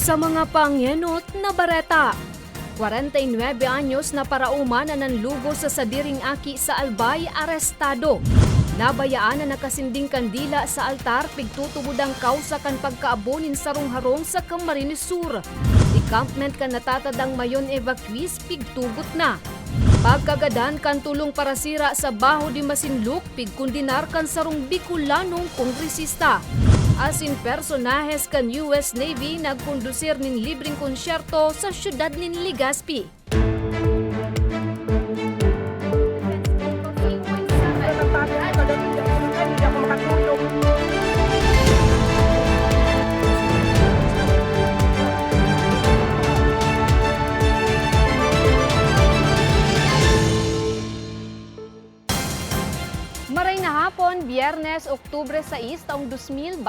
Sa mga pangyenot na bareta, 49 anyos na parauma na nanlugo sa sadiring aki sa Albay arestado. Nabayaan na nakasinding kandila sa altar pigtutubudang kausa kan pagkaabonin sa harong sa Camarines Sur. Encampment kan natatadang mayon evacuees pigtugot na. Pagkagadan kan tulong para sira sa baho di Masinluk pigkundinar kan sarong Bicolanong kongresista. Asin personahes kan US Navy nagkondusir nin libreng konsyerto sa syudad nin Legazpi. Oktubre 6, taong 2023.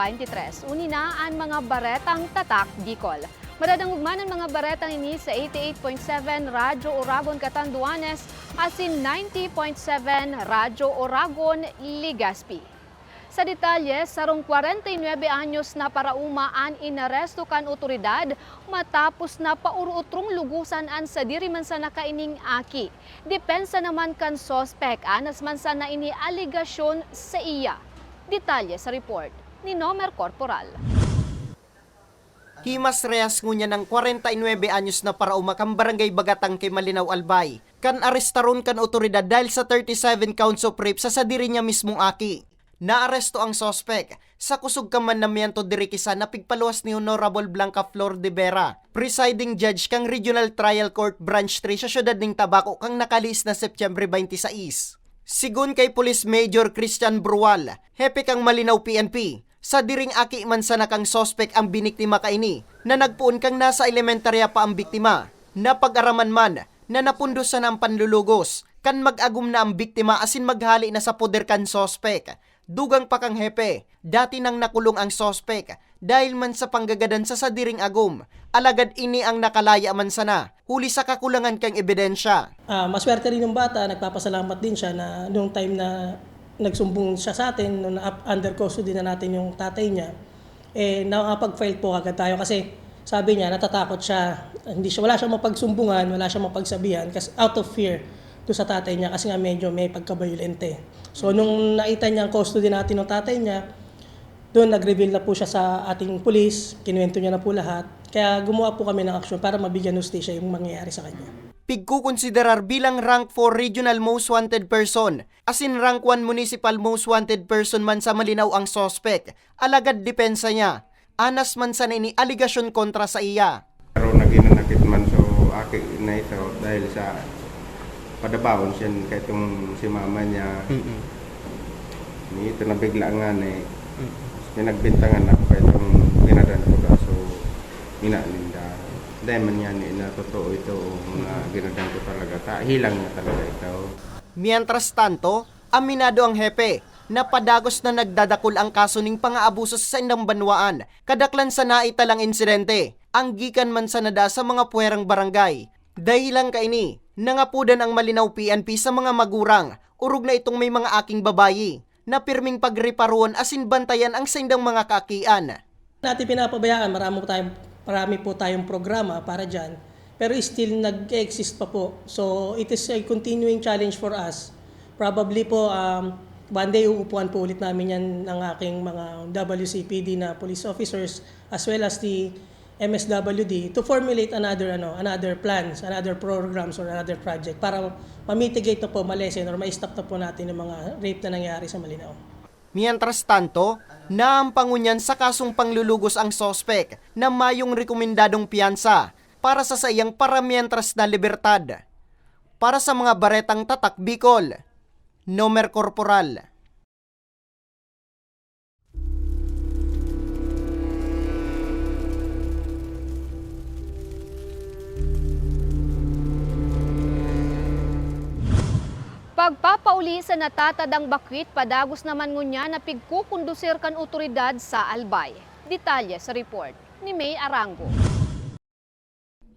Unina ang mga baretang tatak Bicol. Madadang ugman ang mga baretang ini sa 88.7 Radyo Oragon Catanduanes asin 90.7 Radyo Oragon Legazpi. Sa detalye, sarong 49 anyos na paraumaan inaresto kan otoridad matapos na pauruutrong lugusan an sa diri man sa nakaining aki. Depensa naman kan sospek anas man sa na ini aligasyon sa iya. Detalye sa report ni Nomer Corporal. Himas Reyes ngunya ng 49 anyos na para umakang barangay Bagatang kay Malinaw Albay. Kan arestaron kan otoridad dahil sa 37 counts of rape sa sadiri niya mismong aki. Naaresto ang sospek sa kusog kamanamiento dirikisa na pigpaluwas ni Honorable Blanca Flor de Vera, presiding judge kang Regional Trial Court Branch 3 sa syudad ng Tabaco kang nakalis na September 26. Sigun kay Police Major Christian Brual, hepe kang Malinaw PNP, sa diring aki man sa nakang sospek ang biniktima kaini, na nagpuon kang nasa elementarya pa ang biktima, na pag-araman man, na napundos sa ng panlulugos, kan mag-agum na ang biktima asin maghali na sa poder kan sospek. Dugang pa kang hepe, dati nang nakulong ang sospek, dahil man sa panggagadan sa sadiring agum, alagad ini ang nakalaya man sana, huli sa kakulangan kang ebidensya. Ah, maswerte rin yung bata, nagpapasalamat din siya na nung time na nagsumbong siya sa atin, na- under custody na natin yung tatay niya, eh nakakapag-file po agad tayo kasi sabi niya natatakot siya, hindi siya wala siyang mapagsumbungan, wala siyang mapagsabihan kasi out of fear to sa tatay niya kasi nga medyo may pagkabayulente. So nung nakita niya ang custody natin ng tatay niya, doon nag-reveal na po siya sa ating pulis, kinuwento niya na po lahat. Kaya gumawa po kami ng aksyon para mabigyan ng hustisya yung mangyayari sa kanya. pigkukonsiderar bilang rank 4 regional most wanted person, as in rank 1 municipal most wanted person man sa malinaw ang sospek, alagad depensa niya. Anas man sa nini aligasyon kontra sa iya. Pero naginanakit man so aki na ito dahil sa padabaon siya kay itong si mama niya. Ni ito nabigla nga ni pinagbintangan ako kay itong pinadan ko da so inalinda. Dahil man yan ni na totoo ito mga ginadan ko talaga. Ta, hilang na talaga ito. Mientras tanto, aminado ang hepe na padagos na nagdadakol ang kaso ning pangaabuso sa indang banwaan, kadaklan sa naitalang insidente, ang gikan man sa nada sa mga puwerang barangay. Dahilan kaini, nangapudan ang malinaw PNP sa mga magurang, urog na itong may mga aking babayi, na pirming pagriparuon asin bantayan ang sindang mga kakian. natin pinapabayaan, marami po tayong, marami po tayong programa para dyan, pero still nag-exist pa po. So it is a continuing challenge for us. Probably po, um, one day uupuan po ulit namin yan ng aking mga WCPD na police officers as well as the MSWD to formulate another ano another plans, another programs or another project para ma-mitigate na po, malesen or ma-stop na po natin yung mga rape na nangyari sa Malinaw. Mientras tanto, naampangunyan sa kasong panglulugos ang sospek na mayong rekomendadong piyansa para sa sayang para mientras na libertad. Para sa mga baretang tatak Bicol, Nomer Corporal. Pagpapauli sa natatadang bakwit, padagos naman ngunya na pigkukondusir kan otoridad sa Albay. Detalye sa report ni May Arango.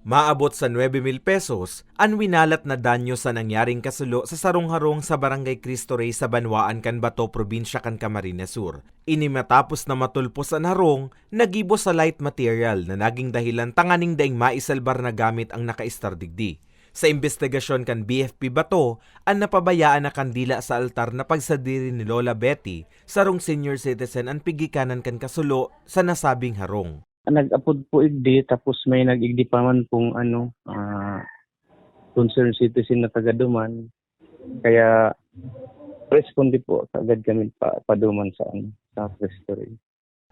Maabot sa 9,000 pesos ang winalat na danyo sa nangyaring kasulo sa sarong-harong sa Barangay Cristo Rey sa Banwaan, Canbato, Probinsya, kan Camarines Sur. Ini matapos na matulpos ang harong, nagibo sa light material na naging dahilan tanganing daing maisalbar na gamit ang nakaistar digdi. Sa investigasyon kan BFP Bato, ang napabayaan na kandila sa altar na pagsadiri ni Lola Betty, sarong senior citizen ang pigikanan kan kasulo sa nasabing harong. nag-upload po igdi tapos may nag-igdi pa man pong ano ah concerned citizen na taga Duman kaya responde po agad kami pa paduman sa ano sa restaurant.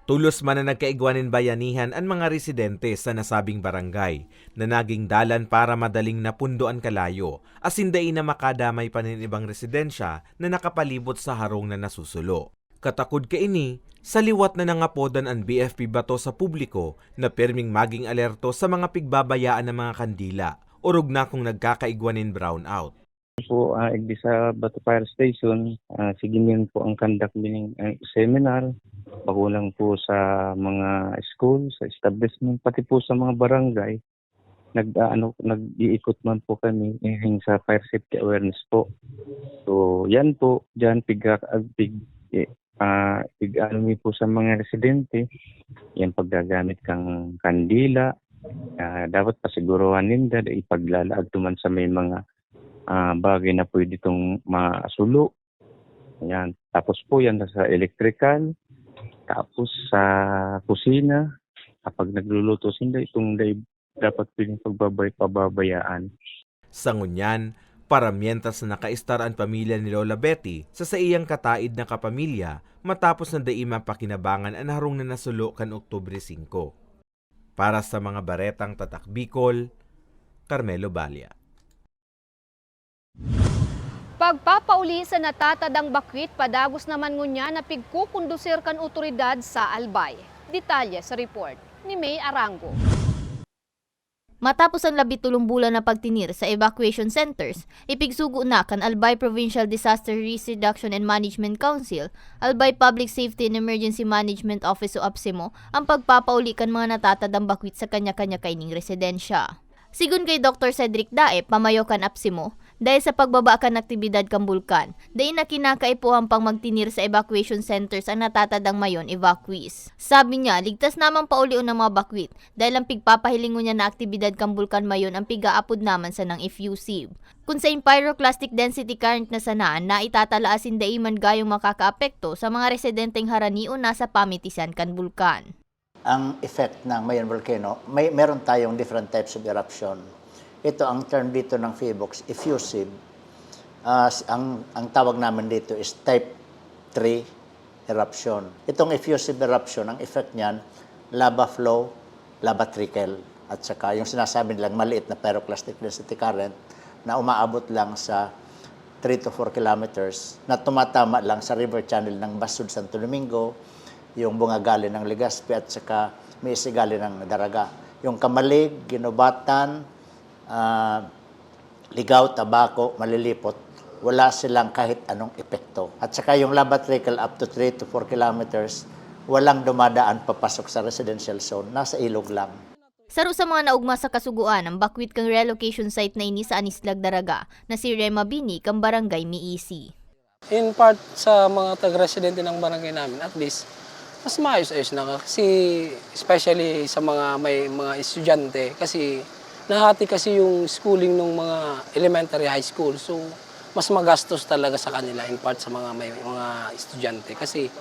Tulos man na nagkaigwanin bayanihan ang mga residente sa nasabing barangay na naging dalan para madaling napundoan kalayo asinday na makadamay pa nin ibang residensya na nakapalibot sa harong na nasusulo. Katakod ka ini, sa liwat na nangapodan ang BFP bato sa publiko na perming maging alerto sa mga pigbabayaan ng mga kandila urog na kung nagkakaigwanin brownout. Po ah, igdi sa Bato Fire Station. Uh, sige po ang conduct bining ah, seminar. Pagulang po sa mga school sa establishment pati po sa mga barangay. Nag ah, ano nag-iikot man po kami eh, sa fire safety awareness po. So yan po diyan piga ag pig eh, ah pig ano po sa mga residente. Yan paggagamit kang kandila. Ah, dapat pasiguruhan ninda da ipaglalaag tuman sa may mga ah, bagay na pwede itong masulo. Yan. Tapos po yan sa electrical, tapos sa kusina, kapag nagluluto sila, itong day, dapat pwedeng pagbabay, pababayaan. Sa ngunyan, para mientras na nakaistar ang pamilya ni Lola Betty sa sa iyang kataid na kapamilya matapos na daima pakinabangan ang harong na nasulo kan Oktubre 5. Para sa mga baretang tatak Bicol, Carmelo Balia. Pagpapauli sa natatadang bakwit, padagos naman ngunya na pigkukundusir kan otoridad sa Albay. Detalye sa report ni May Arango. Matapos ang labitulong bulan na pagtinir sa evacuation centers, ipigsugo na kan Albay Provincial Disaster Risk Reduction and Management Council, Albay Public Safety and Emergency Management Office o APSIMO, ang pagpapauli kan mga natatadang bakwit sa kanya-kanya kaining residensya. Sigun kay Dr. Cedric Dae, pamayo kan APSIMO, dahil sa pagbaba kan aktibidad kang bulkan, dahil na kinakaipuhan pang magtinir sa evacuation centers ang natatadang mayon evacuees. Sabi niya, ligtas namang paulion ng mga bakwit dahil ang pigpapahilingon niya na aktibidad kang bulkan mayon ang pigaapod naman sa ng effusive. Kung sa pyroclastic density current na sanaan na itatalaasin daiman gayong makakaapekto sa mga residenteng haranion nasa pamitisan kan bulkan. ang effect ng Mayon volcano, may meron tayong different types of eruption. Ito ang term dito ng PHIVOX, effusive. S- ang ang tawag namin dito is type 3 eruption. Itong effusive eruption, ang effect niyan, lava flow, lava trickle, at saka yung sinasabi nilang maliit na pyroclastic density current na umaabot lang sa 3 to 4 kilometers na tumatama lang sa river channel ng Basud Santo Domingo, yung bungagali ng Legazpi at saka may isigali ng Daraga. Yung Kamalig, Ginobatan, ah, Ligaw, Tabako, Malilipot, wala silang kahit anong epekto. At saka yung lava trickle up to 3 to 4 kilometers, walang dumadaan papasok sa residential zone, nasa ilog lang. Saro sa mga naugma sa kasuguan ang bakwit kang relocation site na ini sa Anislag Daraga na si Rema Bini kang barangay Miisi. in part sa mga taga-residente ng barangay namin, at least, mas maayos-ayos na kasi especially sa mga may mga estudyante kasi nahati kasi yung schooling ng mga elementary high school so mas magastos talaga sa kanila in part sa mga may mga estudyante kasi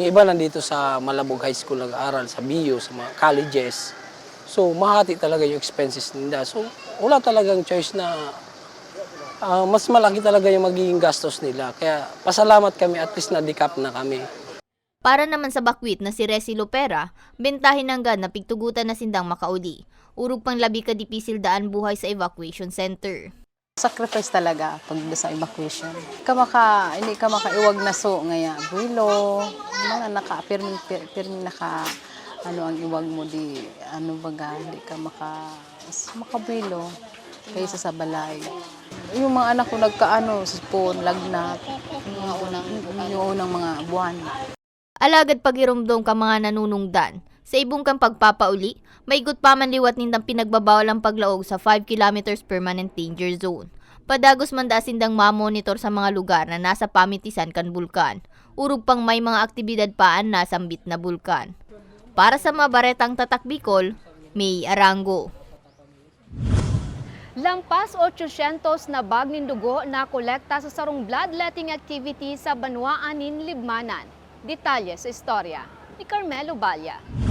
yung iba nandito sa Malabog High School nag-aaral sa BU sa mga colleges so mahati talaga yung expenses nila so wala talagang choice na Ah, mas malaki talaga yung magiging gastos nila. Kaya pasalamat kami at least na-decap na kami. Para naman sa bakwit na si Resi Lopera, bentahin hanggang na pigtugutan na sindang makauli. Urog pang labi ka dipisil daan buhay sa evacuation center. Sacrifice talaga pag sa evacuation. Ka maka, hindi ka makaiwag na so ngaya builo, mga naka pirmi pirmi naka ano ang iwag mo di ano baga hindi ka maka makabuilo kaysa sa balay. Yung mga anak ko nagkaano, sipon, lagnat, yung mga unang, yung unang mga buwan. Alagad pagirumdom ka mga nanunungdan, Sa ibong kang pagpapauli, may gut pa man liwat nindang pinagbabawal ang paglaog sa 5 kilometers permanent danger zone. Padagos man dasindang mamonitor sa mga lugar na nasa pamitisan kan bulkan. Urog pang may mga aktibidad paan na sambit na bulkan. Para sa mga baretang tatak Bicol, May Arango. Lampas 800 na bag ng dugo na kolekta sa sarong bloodletting activity sa Banwaanin, Libmanan. Detalye sa istorya ni Carmelo Balya.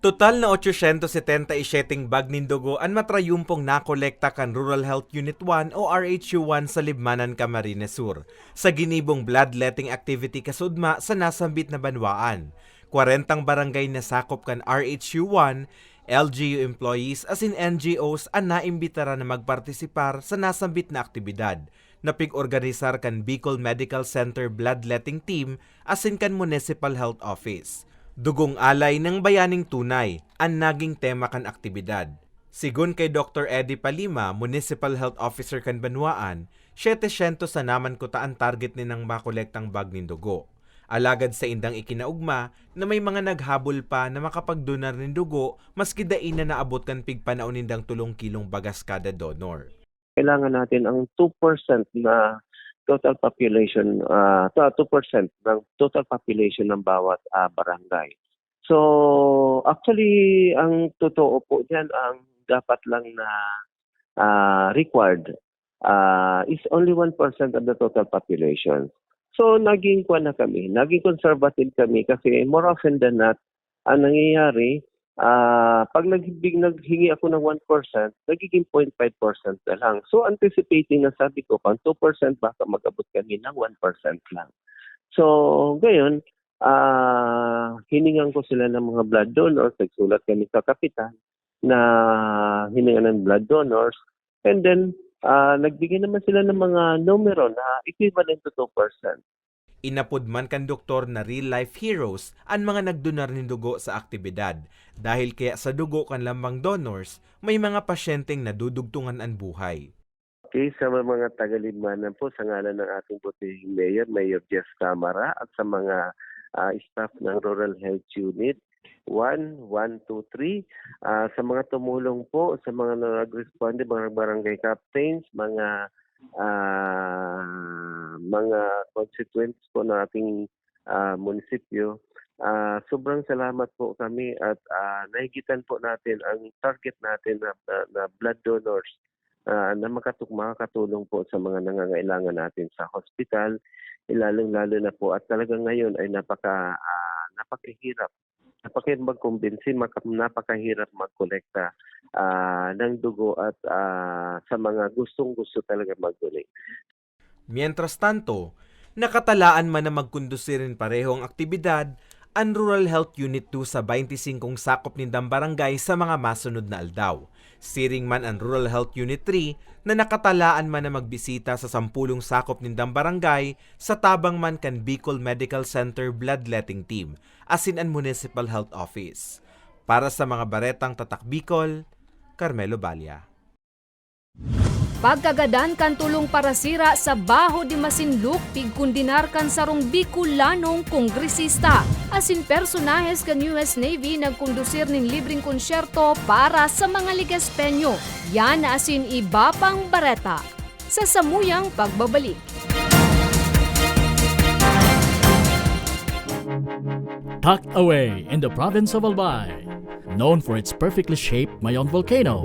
Total na 877 bag nin dugo ang matrayumpong nakolekta kan Rural Health Unit 1 o RHU1 sa Libmanan, Camarines Sur sa ginibong bloodletting activity kasudma sa nasambit na banwaan. 40 barangay na sakop kan RHU1, LGU employees as in NGOs ang naimbitara na magpartisipar sa nasambit na aktibidad na pig-organisar kan Bicol Medical Center Bloodletting Team as in kan Municipal Health Office. Dugong alay ng bayaning tunay ang naging tema kan aktibidad. Sigun kay Dr. Eddie Palima, Municipal Health Officer kan Banwaan, 700 sa naman ko taan target ni ng makolektang bag nin dugo. Alagad sa indang ikinaugma na may mga naghabol pa na makapagdonar ng dugo maski dain na naabot kan pigpanaon nindang tulong kilong bagas kada donor. kailangan natin ang 2% na total population, ah 2% ng total population ng bawat ah, barangay. So, actually, ang totoo po diyan, ang dapat lang na ah, required ah, is only 1% of the total population. So, naging kwa na kami, naging conservative kami kasi more often than not, ang nangyayari, Ah, pag nagbig naghingi ako ng 1%, nagiging 0.5% na lang. So anticipating na sabi ko, pang 2% baka mag-abot kami ng 1% lang. So, ngayon, ah hiningan ko sila ng mga blood donors, nagsulat kami sa kapitan na hiningan ng blood donors, and then ah nagbigay naman sila ng mga numero na equivalent to 2%. Inapod man kan doktor na real-life heroes ang mga nagdonar ng dugo sa aktibidad dahil kaya sa dugo kan lambang donors, may mga pasyenteng nadudugtungan ang buhay. Okay, sa mga taga-Libmanan po, sa ngalan ng ating putihing mayor, Mayor Jess Camara, at sa mga ah, staff ng Rural Health Unit, 1, 1, 2, 3, ah, sa mga tumulong po, sa mga nag-responde, mga barangay captains, mga ah, mga constituents po ng ating ah, munisipyo, ah, sobrang salamat po kami at ah, nahigitan po natin ang target natin na, na, na blood donors ah, na makatuk makakatulong po sa mga nangangailangan natin sa hospital, ilalong-lalo na po at talagang ngayon ay napaka ah, napakahirap napakahirap magkumbinsi, napakahirap magkolekta ah, ng dugo at ah, sa mga gustong-gusto talaga mag-donate. Mientras tanto, nakatalaan man na magkundusirin pareho ang aktibidad ang Rural Health Unit 2 sa 25 sakop nindang barangay sa mga masunod na aldaw. Siring man ang Rural Health Unit 3 na nakatalaan man na magbisita sa sampulong sakop nindang barangay sa tabang man kan Bicol Medical Center Bloodletting Team asin ang Municipal Health Office. Para sa mga baretang tatak Bicol, Carmelo Balya. Pagkagadan kan tulong para sira sa Baho di Masinluk pigkundinar kan sarong Bicolanong kongresista. Asin personahes kan US Navy nagkondusir ning libreng konsyerto para sa mga ligaspenyo. Yan asin iba pang bareta. Sa samuyang pagbabalik. tucked away in the province of Albay, known for its perfectly shaped Mayon volcano.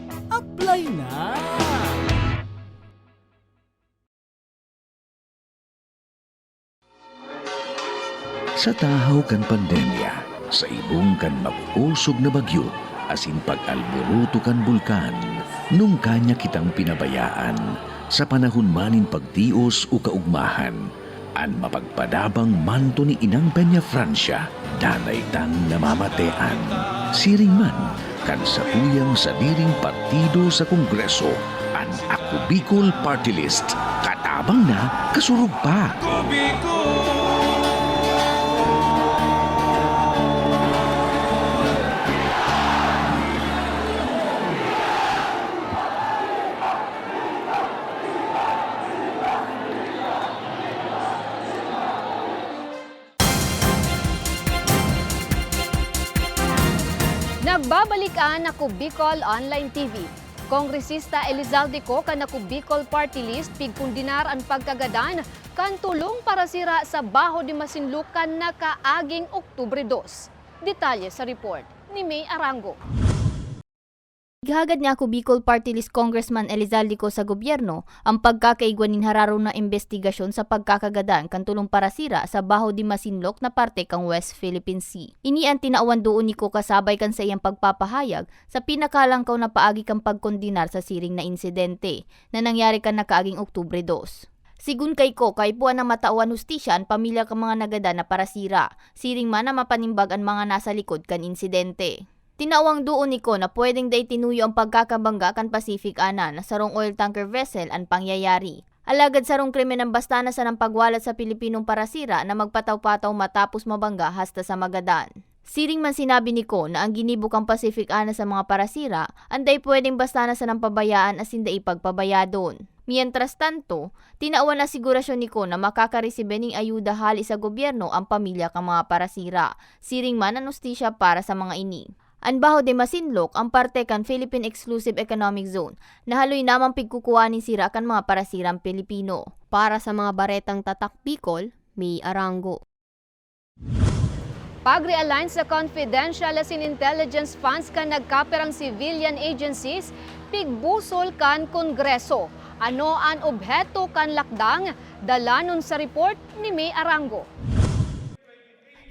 Apply na! Sa tahaw kan pandemya, sa ibong kan mag-usog na bagyo, asin pag-alboruto kan bulkan, nung kanya kitang pinabayaan, sa panahon manin pagtios o kaugmahan, an mapagpadabang manto ni Inang Peña Francia, danay tang namamatean. Siring man, kan sa tuyang sa diring partido sa Kongreso, an Ako Bicol Party List, katabang na kasurug pa. Nagbabalikan ako Bicol Online TV. Kongresista Elizalde ko kan ako Bicol Party List pigkundinar ang pagkagadan kan tulong para sira sa Baho di Masinlukan na kaaging Oktubre 2. Detalye sa report ni May Arango. Gihagad niya ako Bicol Party List Congressman Elizalde ko sa gobyerno ang pagkakaigwan nin hararo na investigasyon sa pagkakagadan kan tulong para sira sa Baho di Masinloc na parte kang West Philippine Sea. Ini ang tinaawan doon ni ko kasabay kan sa iyang pagpapahayag sa pinakalangkaw na paagi kang pagkondinar sa siring na insidente na nangyari kan nakaaging Oktubre 2. Sigun kay ko, kay puan na matawan hustisya ang pamilya ka mga nagada na para sira. Siring man na mapanimbag ang mga nasa likod kan insidente. Tinawang doon ni ko na pwedeng day tinuyo ang pagkakabangga kan Pacific Ana na sarong oil tanker vessel ang pangyayari. Alagad sarong krimen ng bastana sa ng pagwalat sa Pilipinong parasira na magpataw-pataw matapos mabangga hasta sa Magadan. Siring man sinabi ni ko na ang ginibukang Pacific Ana sa mga parasira, anday pwedeng bastana sa ng pabayaan asinda ipagpabayadon. Mientras tanto, tinaawan na sigurasyon ni ko na makakaresibe ning ayuda hali sa gobyerno ang pamilya kang mga parasira, siring man ang para sa mga ini. Anbaho de Masinloc ang parte kan Philippine Exclusive Economic Zone na haloy namang pigkukuha ni sira kan mga parasirang Pilipino. Para sa mga baretang tatak Bicol, may arango. Pag-realign sa confidential as in intelligence funds kan nagkaperang civilian agencies, pigbusol kan kongreso. Ano ang obheto kan lakdang? Dalanon sa report ni May Arango.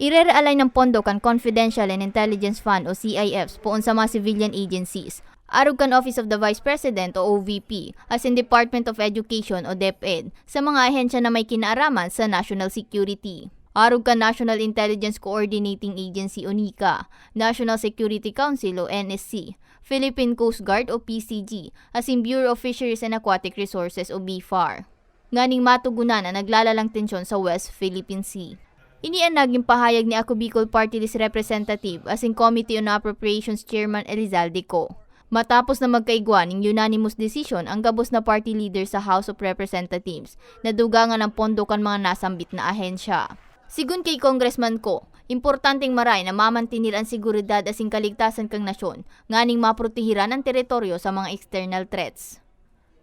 Ire-realign ng pondo kan Confidential and Intelligence Fund o CIFs poon sa mga civilian agencies. Arog kan Office of the Vice President o OVP as in Department of Education o DepEd sa mga ahensya na may kinaaraman sa national security. Arog kan National Intelligence Coordinating Agency o NICA, National Security Council o NSC, Philippine Coast Guard o PCG, as in Bureau of Fisheries and Aquatic Resources o BFAR. Nganing matugunan na naglalalang tensyon sa West Philippine Sea. Ini ang naging pahayag ni Ako Bicol Party List Representative as in Committee on Appropriations Chairman Elizalde Co. Matapos na magkaigwan ng unanimous decision ang gabos na party leader sa House of Representatives na dugangan ng pondo kan mga nasambit na ahensya. Sigun kay Congressman ko, importanteng maray na mamantinil ang seguridad as in kaligtasan kang nasyon, nganing maprotehiran ang teritoryo sa mga external threats.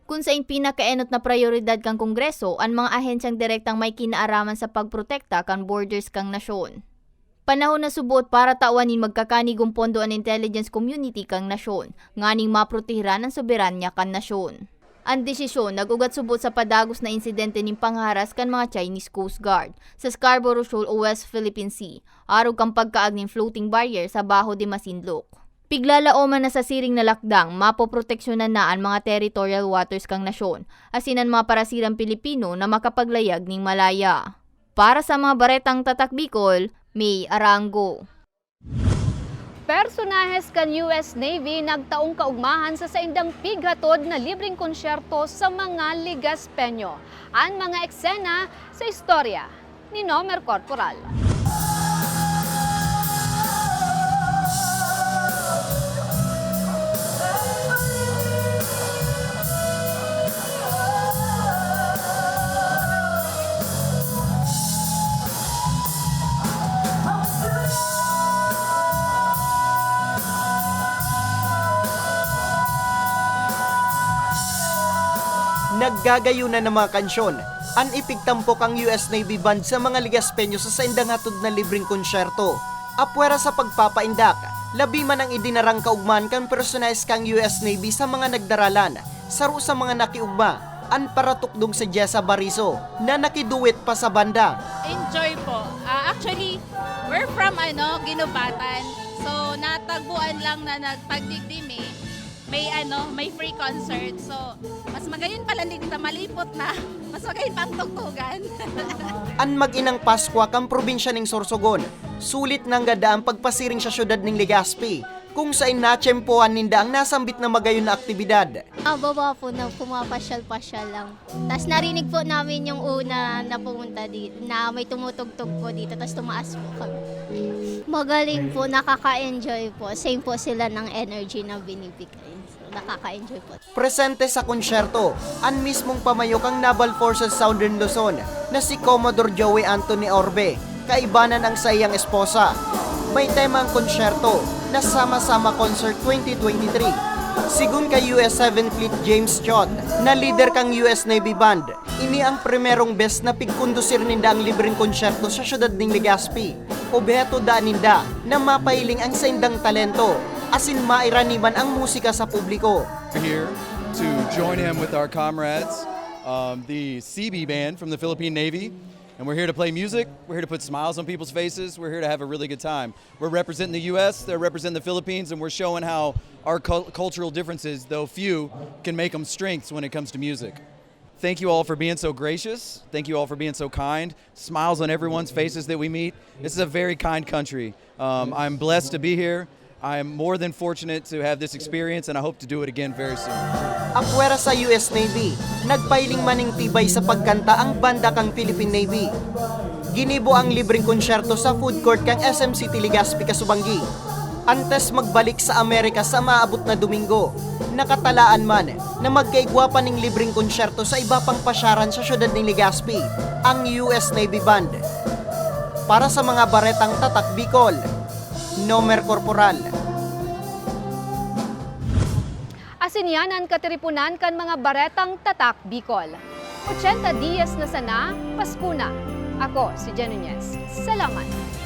Kung sa pinakaenot na prioridad kang kongreso, ang mga ahensyang direktang may kinaaraman sa pagprotekta kan borders kang nasyon. Panahon na subot para tawanin magkakanigong pondo ang intelligence community kang nasyon, nganing maprotehiran ang soberanya kan nasyon. Ang desisyon nagugat subot sa padagos na insidente ning pangharas kan mga Chinese Coast Guard sa Scarborough Shoal o West Philippine Sea, arog kang pagkaag ning floating barrier sa Baho de Masinloc. Piglalaoman na sa siring na lakdang, mapoproteksyonan na ang mga territorial waters kang nasyon, asinan mga parasirang Pilipino na makapaglayag ning malaya. Para sa mga baretang tatak Bicol, May Arango. Personahes kan US Navy nagtaong kaugmahan sa saindang pighatod na libreng konsyerto sa mga ligas penyo. Ang mga eksena sa istorya ni Nomer Corporal. Naggagayunan ng mga kansyon. An ipigtampok ang US Navy Band sa mga ligas penyo sa saindang hatod na libreng konsyerto. Apwera sa pagpapaindak, labi man ang idinarang kaugman kan personalis kang US Navy sa mga nagdaralan, saro sa mga nakiugma, an paratukdong sa Jessa Bariso na nakiduwit pa sa banda. enjoy po. Ah, actually, we're from ano, Ginubatan. So, natagbuan lang na nagpagdigdimi. May ano, may free concert. So, mas magayon pala hindi kita malipot na. Mas magayon pang tugtugan. An mag-inang Paskwa kang probinsya ning Sorsogon. Sulit nang gadaang pagpasiring sa syudad ning Legazpi kung saan natsempohan ninda ang nasambit na magayon na aktibidad. Ah, baba po na pumapasyal-pasyal lang. Tapos narinig po namin yung una na pumunta dito, na may tumutugtog po dito, tapos tumaas po kami. Magaling po, nakaka-enjoy po. Same po sila ng energy na binibigay. So, nakaka-enjoy po. Presente sa konsyerto, ang mismong pamayok ang Naval Forces Southern Luzon na si Commodore Joey Anthony Orbe, kaibanan ang sa iyang esposa. May tema ang konsyerto na Sama-Sama Concert 2023. Sigun kay US 7 Fleet James Chot na leader kang US Navy Band, ini ang primerong best na pigkondusir ninda ang libreng konsyerto sa syudad ning Legazpi. Obeto da ninda na mapailing ang saindang talento, asin mairaniman ang musika sa publiko. here to join him with our comrades, um, the CB band from the Philippine Navy. And we're here to play music. We're here to put smiles on people's faces. We're here to have a really good time. We're representing the U.S., they're representing the Philippines, and we're showing how our cul- cultural differences, though few, can make them strengths when it comes to music. Thank you all for being so gracious. Thank you all for being so kind. Smiles on everyone's faces that we meet. This is a very kind country. Um, I'm blessed to be here. I'm more than fortunate to have this experience, and I hope to do it again very soon. Akwera sa US Navy, nagpailing maning tibay sa pagkanta ang banda kang Philippine Navy. Ginibo ang libreng konsyerto sa food court kang SM City Legazpi Kasubanggi. Antes magbalik sa Amerika sa maabot na Domingo, nakatalaan man na magkaigwa pa ning libreng konsyerto sa iba pang pasyaran sa syudad ng Legazpi, ang US Navy Band. Para sa mga baretang tatak Bicol, Nomer Corporal. Asinyanan katiripunan kan mga baretang tatak Bicol. 80 dias na sana, Pasko na. Ako si Jen Nunez. Salamat.